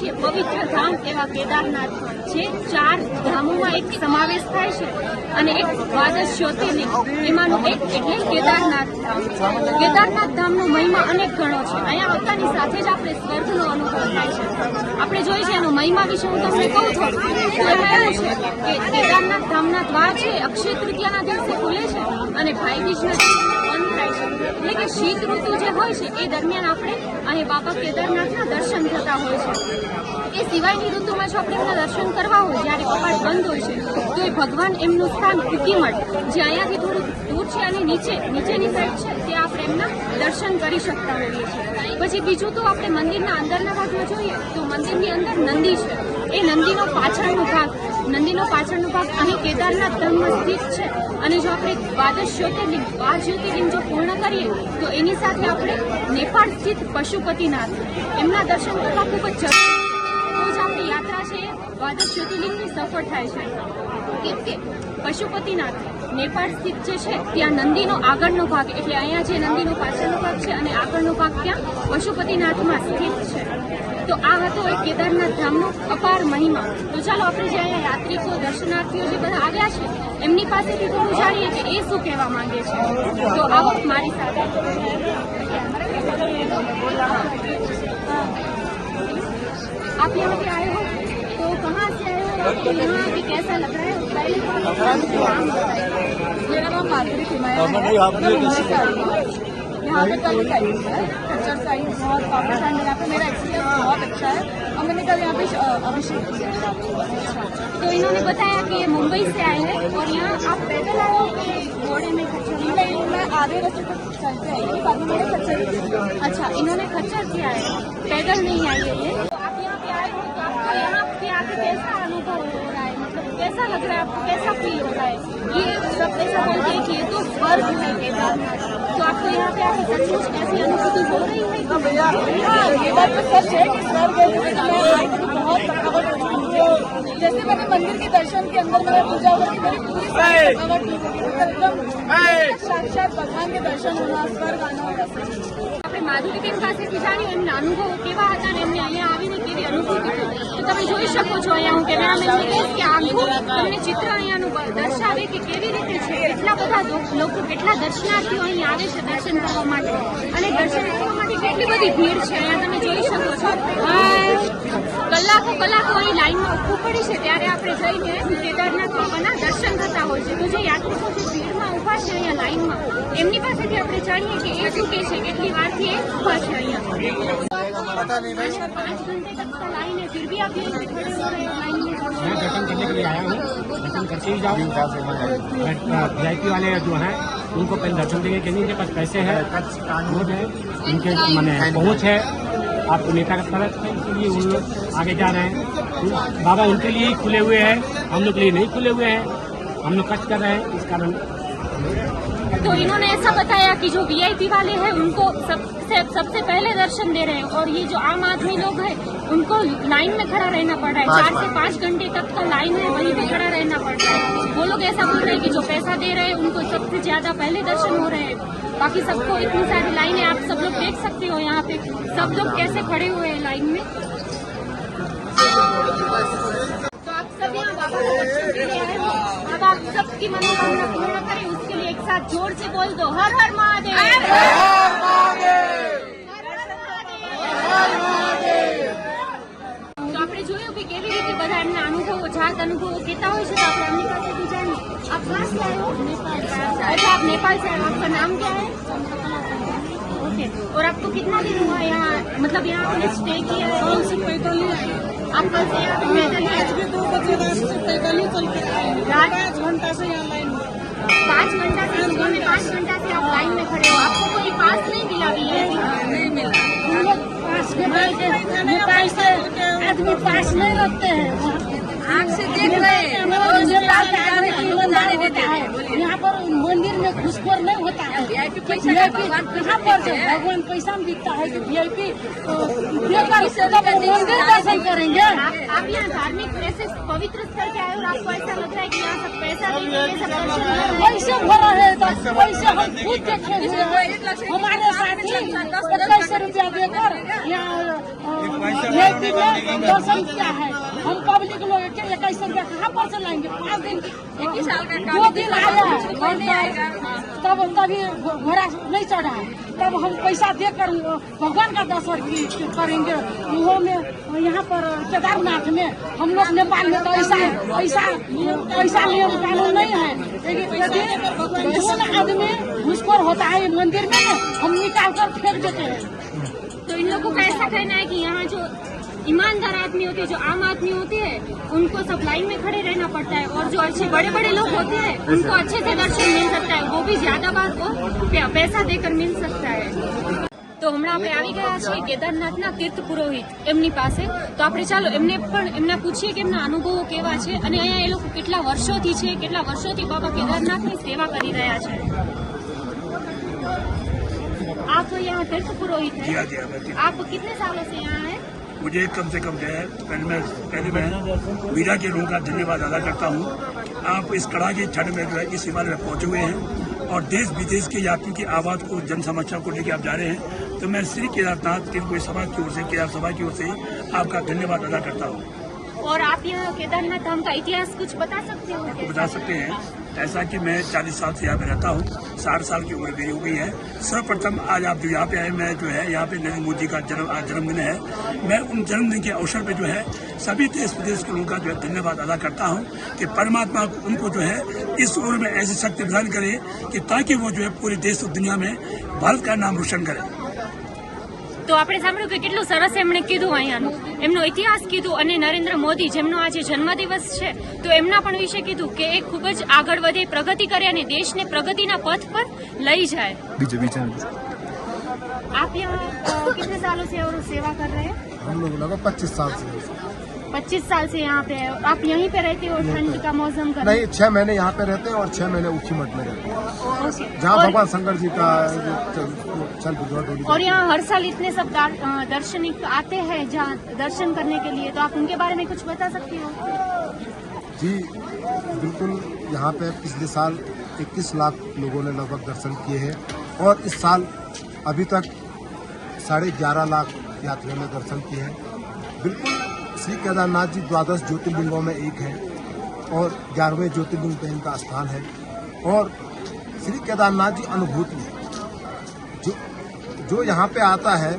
છીએ પવિત્ર ધામ એવા કેદારનાથ જે ચાર ધામોમાં એક સમાવેશ થાય છે અને એક દ્વાદશ જ્યોતિર્લિંગ. એમાંનું એક એટલે કેદારનાથ ધામ. કેદારનાથ ધામનો મહિમા અનેક ગણો છે. અહીંયા આવતાની સાથે જ આપણે સ્વર્ગનો અનુભવ થાય છે. આપણે જોઈએ છે એનો મહિમા વિશે હું તમને કહું છું. છે કે કેદારનાથ ધામના દ્વાર છે, અક્ષય તૃતીયાના દિવસે ખુલે છે અને ભાઈ બીજના થાય છે. એટલે કે શીત ઋતુ જે હોય છે, એ દરમિયાન આપણે અહીં બાબા કેદારનાથના દર્શન થતા હોય છે. એ સિવાયની ઋતુમાં જો આપણે એમના દર્શન કરવા હોય, જ્યારે કપાટ બંધ હોય છે, તો એ ભગવાન એમનું સ્થાન કુકીમઠ જે અહીંયાથી થોડું દૂર છે અને નીચે, નીચેની સાઈડ છે, ત્યાં આપણે એમના દર્શન કરી શકતા હોઈએ છીએ. પછી બીજું તો આપણે મંદિરના અંદરના ભાગમાં જોઈએ, તો મંદિરની અંદર નંદી છે. એ નંદીનો પાછળનો ભાગ નંદીનો પાછળનો ભાગ અહીં કેદારનાથ ધર્મ સ્થિત છે. અને જો આપણે દ્વાદશ જ્યોતિર્લિંગ બાર જ્યોતિર્લિંગ જો પૂર્ણ કરીએ, તો એની સાથે આપણે નેપાળ સ્થિત પશુપતિનાથ, એમના દર્શન કરવા ખૂબ જ જરૂરી દ્વાદશ જ્યોતિર્લિંગની સફળ થાય છે. કેમ કે પશુપતિનાથ નેપાળ સ્થિત જે છે, ત્યાં નંદીનો આગળનો ભાગ, એટલે અહીંયા જે નંદીનો પાછળનો ભાગ છે અને આગળનો ભાગ ત્યાં પશુપતિનાથમાં સ્થિત છે. તો આ હતો એ કેદારનાથ ધામનો અપાર મહિમા. તો ચાલો આપણે જે અહીંયા યાત્રિકો, દર્શનાર્થીઓ જે બધા આવ્યા છે, એમની પાસેથી થોડું જાણીએ કે એ શું કહેવા માંગે છે. તો આવો મારી સાથે. આપ યહાં આવ્યો આયે आए आके कैसा लग रहा है मेरा नाम माधुरी सिमाया है नहीं, आप मैं मुझे मुंबई से आई हूँ यहाँ पे कल खच्चर साइड बहुत काफ़ी टाइम यहाँ पे मेरा एक्सपीरियंस बहुत अच्छा है और मैंने कल यहाँ पे अभिषेक किया तो इन्होंने बताया कि ये मुंबई से आए हैं और यहाँ आप पैदल आए हो घोड़े में खच्चर में? मैं आधे रास्ते तक चलते आई बाकी मैंने खच्चर अच्छा इन्होंने खच्चर किया है पैदल नहीं है ये तो आप यहाँ पे आए हो तो आपको यहाँ पे आके कैसा अनुभव हो रहा है मतलब कैसा लग रहा है आपको? कैसा फील हो रहा है? ये सब ऐसा बोलते हैं कि ये तो स्वर्ग है केदारनाथ तो आपको यहाँ पे आके सचमुच कैसी अनुभूति हो रही है? तो हाँ, ये बात तो सच है स्वर्ग तो बहुत जैसे मैंने मंदिर के दर्शन के अंदर मैंने पूजा हुआ की मेरी पूरी साक्षात भगवान के दर्शन होना स्वर्ग आना होगा માધુરીબેન પાસેથી જાણ્યું એમના અનુભવો કેવા હતા ને એમને અહીંયા આવીને કેવી અનુભવ તમે જોઈ શકો છો અહીંયા હું કેમેરામેનને કહીશ કે તમને ચિત્ર અહીંયાનું દર્શાવે કે કેવી રીતે છે, કેટલા બધા લોકો, કેટલા દર્શનાર્થીઓ અહીં આવે છે દર્શન કરવા માટે. અને દર્શનાર્થીઓ માટે કેટલી બધી ભીડ છે અહીંયા તમે જોઈ શકો છો. કલાકો કલાકો અહીં લાઈનમાં ઊભું પડી છે. ત્યારે આપણે જઈને કેદારનાથ બાબાના દર્શન થતા હોય છે તો જે યાત્રિકો જે ભીડમાં ઊભા છે અહીંયા લાઈનમાં એમની પાસેથી આપણે જાણીએ કે એ શું કહે છે કેટલી વારથી એ ઊભા છે અહીંયા पता नहीं भाई पाँच घंटे तक का लाइन है फिर भी आप यहाँ पे खड़े हो रहे हो लाइन में मैं दर्शन करने के लिए आया हूँ दर्शन करके ही जाऊँ वीआईपी वाले जो हैं उनको पहले दर्शन देंगे कि नहीं इनके पास पैसे हैं वो है इनके मैंने पहुँच है आपको नेता का तरफ है इसलिए उन लोग आगे जा रहे हैं बाबा उनके लिए ही खुले हुए हैं हम लोग के लिए नहीं खुले हुए हैं हम लोग कष्ट कर रहे हैं इस कारण। तो इन्होंने ऐसा बताया कि जो वीआईपी वाले हैं उनको सबसे सबसे पहले दर्शन दे रहे हैं और ये जो आम आदमी लोग हैं उनको लाइन में खड़ा रहना पड़ रहा है। चार से पाँच घंटे तक का लाइन है वहीं पे खड़ा रहना पड़ रहा है। वो लोग ऐसा बोल रहे हैं कि जो पैसा दे रहे हैं उनको सबसे ज़्यादा पहले दर्शन हो रहे हैं। बाकी सबको इतनी सारी लाइनें आप सब लोग देख सकते हो यहाँ पे। सब लोग कैसे खड़े हुए हैं लाइन में? अब आप सबकी मनोकामना पूर्ण करें उसके लिए एक साथ जोर से बोल दो हर हर महादेव हर हर महादेव તો આપણે જોયું કે કેવી રીતે બધા એમના અનુભવો જાત અનુભવો કહેતા હોય છે તો આપણે એમની પાસેથી જાણીએ आप कहाँ से आए हो नेपाल अच्छा आप नेपाल से आए हो आपका नाम क्या है ओके और आपको कितना दिन हुआ यहाँ मतलब यहाँ आपने स्टे किया है कौन से पैदल ही ही आए दो बजे रात से पैदल ही चल के आए पाँच घंटा से यहाँ लाइन में। पाँच घंटा से? में पाँच घंटा से आप लाइन में खड़े हो? आपको कोई पास नहीं मिला भी है नहीं मिला। हम लोग पास के नेपाल से आदमी पास नहीं रखते हैं। आँख से देख रहे हैं। के को होता है। में नहीं होता है वीआईपी कहाँ पर भगवान पैसा में दिखता है कि वीआईपी देकर तब मंदिर दर्शन करेंगे। आप यहाँ धार्मिक पवित्र स्थल पे आए और आपको ऐसा लग रहा है कि यहाँ सब पैसा हैं। पैसे भरा है तो पैसे हम खुद देखे हुए हैं हमारे साथी इक्कीस रुपया देकर यहाँ में दर्शन किया है। हम पब्लिक लोग इक्कीस रुपया कहाँ पर से लाएँगे? पाँच दिन दो दिन आया है। तब तभी घोड़ा नहीं चढ़ा तब हम पैसा देकर भगवान का दर्शन करेंगे। वो में यहाँ पर केदारनाथ में हम लोग नेपाल में तो ऐसा ऐसा ऐसा नियम कानून नहीं है। लेकिन आदमी घुसखोर होता है मंदिर में हम निकाल कर फेंक देते हैं। तो इन लोगों का ऐसा कहना है कि यहाँ जो ईमानदार आदमी होते हैं जो आम आदमी होते हैं उनको सब लाइन में खड़े रहना पड़ता है और जो अच्छे बड़े बड़े लोग होते हैं उनको अच्छे से दर्शन मिल सकता है वो भी ज्यादा बात को पे- पैसा देकर मिल सकता है તો હમણાં આપણે આવી ગયા છીએ કેદારનાથના તીર્થ પુરોહિત એમની પાસે તો આપણે ચાલો એમને પણ એમના પૂછીએ કે એમના અનુભવો કેવા છે અને અહીંયા એ લોકો કેટલા વર્ષોથી છે કેટલા વર્ષોથી બાબા કેદારનાથની સેવા કરી રહ્યા છે આપ यहाँ तीर्थ पुरोहित जी हाँ हैं जी हाँ मैं आप कितने सालों से यहाँ हैं मुझे कम से कम जो है पहले मैं पहले मैं मीडिया के लोगों का धन्यवाद अदा करता हूँ। आप इस कड़ा के ठंड में जो है इस हिमालय में पहुँचे हुए हैं और देश विदेश के यात्रियों की आवाज़ को जन समस्या को लेकर आप जा रहे हैं। तो मैं श्री केदारनाथ तिरुपति सभा की ओर से केदार सभा की ओर से आपका धन्यवाद अदा करता हूँ। और आप यहाँ केदारनाथ धाम का इतिहास कुछ बता सकते हो? बता सकते हैं। ऐसा कि मैं 40 साल से यहाँ पे रहता हूँ, साठ साल की उम्र मेरी हो गई है। सर्वप्रथम आज आप जो यहाँ पे आए, मैं जो है यहाँ पे नरेंद्र मोदी का जन्म, आज जन्मदिन है। मैं उन जन्मदिन के अवसर पे जो है सभी देश विदेश के लोगों का जो है धन्यवाद अदा करता हूँ कि परमात्मा उनको जो है इस उम्र में ऐसी शक्ति प्रदान करे कि ताकि वो जो है पूरे देश और दुनिया में भारत का नाम रोशन करे। તો આપણે સાંભળ્યું કે કેટલું સરસ એમણે કીધું અહીંયાનું એમનો ઇતિહાસ કીધું અને નરેન્દ્ર મોદી જેમનો આજે જન્મદિવસ છે તો એમના પણ વિશે કીધું કે એ ખૂબ જ આગળ વધે પ્રગતિ કરે અને દેશને પ્રગતિના પથ પર લઈ જાય बीजे बीजे आप यहाँ अ, कितने सालों से और सेवा कर रहे हैं हम लोग लगभग पच्चीस साल से पच्चीस साल से यहाँ पे है। आप यहीं पे रहते हो ठंड का मौसम कर नहीं छह महीने यहाँ पे रहते हैं और छह महीने उखी मठ में रहते हैं। जहाँ भगवान शंकर जी का चल- और यहाँ हर साल इतने सब दर्शनिक आते हैं जहाँ दर्शन करने के लिए तो आप उनके बारे में कुछ बता सकते हो? जी बिल्कुल यहाँ पे पिछले साल 21 लाख लोगों ने लगभग दर्शन किए हैं और इस साल अभी तक साढ़े ग्यारह लाख यात्रियों ने दर्शन किए हैं। बिल्कुल श्री केदारनाथ जी द्वादश ज्योतिर्लिंगों में एक है और ग्यारहवें ज्योतिर्लिंग पे इनका स्थान है। और श्री केदारनाथ जी अनुभूति जो जो यहाँ पे आता है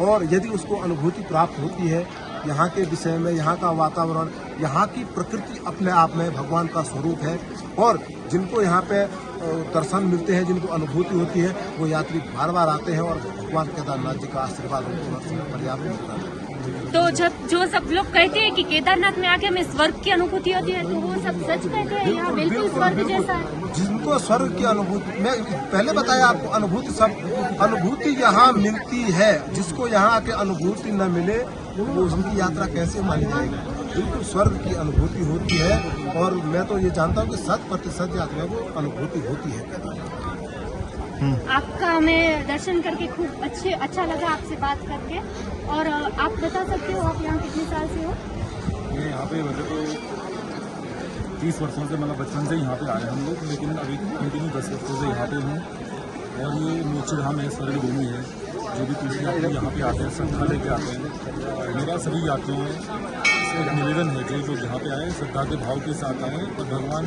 और यदि उसको अनुभूति प्राप्त होती है, यहाँ के विषय में, यहाँ का वातावरण, यहाँ की प्रकृति अपने आप में भगवान का स्वरूप है और जिनको यहाँ पे दर्शन मिलते हैं, जिनको अनुभूति होती है, वो यात्री बार बार आते हैं और भगवान केदारनाथ जी का आशीर्वाद उनको पर्याप्त मिलता है। तो जब जो सब लोग कहते हैं कि केदारनाथ में आके हमें स्वर्ग की अनुभूति होती है तो वो सब सच कहते हैं? यहाँ बिल्कुल स्वर्ग जैसा है। जिनको स्वर्ग की अनुभूति मैं पहले बताया आपको अनुभूति सब अनुभूति यहाँ मिलती है। जिसको यहाँ आके अनुभूति न मिले वो उसकी यात्रा कैसे मानी जाएगी? बिल्कुल स्वर्ग की अनुभूति होती है और मैं तो ये जानता हूँ कि शत प्रतिशत यात्रा को अनुभूति होती है। आपका हमें दर्शन करके खूब अच्छे अच्छा लगा आपसे बात करके। और आप बता सकते हो आप यहाँ कितने साल से हो? ये यहाँ पे वैसे तो तीस वर्षों से मतलब बचपन से यहाँ पे आए हम लोग, लेकिन अभी कंटिन्यू दस वर्षों से यहाँ पे हूँ। और ये मोक्षधाम धाम है स्वर्ग भूमि है, जो भी तीर्थ यात्री यहाँ पे आते हैं श्रद्धा लेके आते हैं। मेरा सभी यात्रियों एक निवेदन है जो जो यहाँ पे आए श्रद्धा के भाव के साथ आए और भगवान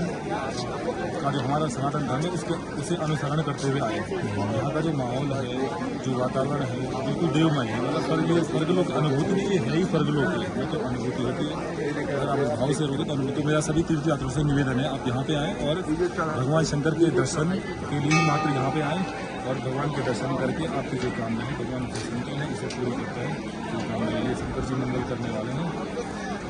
का जो हमारा सनातन धर्म है, उसके, उसे अनुसरण करते हुए आए। यहाँ का जो माहौल है, जो वातावरण है बिल्कुल देवमय है। मतलब स्वर्ग स्वर्गलोक अनुभूति ये है ही स्वर्गलोक है। ये तो अनुभूति होती है। अगर आप भाव से रोके तो अनुभूति, मेरा सभी तीर्थ यात्रियों से निवेदन है, आप यहाँ पे आएँ और भगवान शंकर के दर्शन के लिए मात्र यहाँ पे आएँ और भगवान के दर्शन करके आपकी जो कामना है, भगवान को सुनते हैं इसे पूरी करते हैं। जो कामना ये शंकर जी मंगल करने वाले हैं।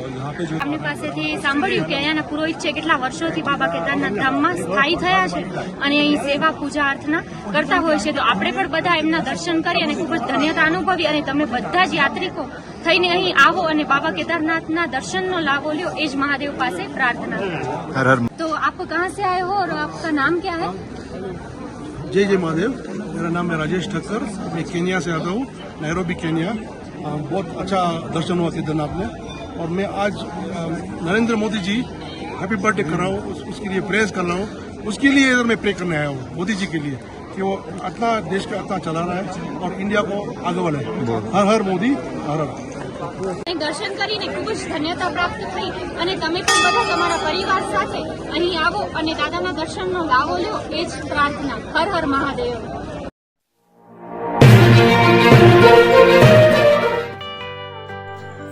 और यहाँ पे जो આપની પાસેથી સાંભળ્યું કે અહીંયાના પુરોહિત છે કેટલા વર્ષોથી બાબા કેદારનાથ ધામમાં સ્થાયી થયા છે અને અહીં સેવા પૂજા અર્થના કરતા હોય છે તો આપણે પણ બધા એમના દર્શન કરી અને ખૂબ જ ધન્યતા અનુભવી અને તમે બધા જ યાત્રિકો થઈને અહીં આવો અને બાબા કેદારનાથના દર્શનનો લાભો લ્યો એ જ મહાદેવ પાસે પ્રાર્થના हर हर तो आप कहाँ से आए हो और आपका नाम क्या है जय जय महादेव मेरा नाम है राजेश ठक्कर मैं केनिया से आता हूँ नैरोबी केनिया अ, बहुत अच्छा दर्शन हुआ केदारनाथ में और मैं आज अ, नरेंद्र मोदी जी हैप्पी बर्थडे कर रहा हूँ उस, उसके लिए प्रेयर्स कर रहा हूँ उसके लिए इधर मैं प्रे करने आया हूँ मोदी जी के लिए कि वो अपना देश का अपना चला रहा है और इंडिया को आगे बढ़ाए हर हर मोदी हर हर અને દર્શન કરીને ખૂબ જ ધન્યતા પ્રાપ્ત થઈ અને તમે પણ બધા તમારા પરિવાર સાથે અહીં આવો અને દાદાના દર્શનનો લાવો લ્યો એ જ પ્રાર્થના Har Har Mahadev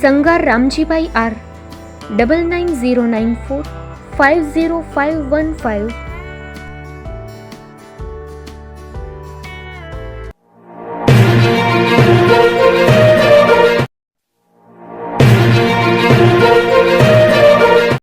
Sangar Ramjibhai R double nine zero nine four five zero five one five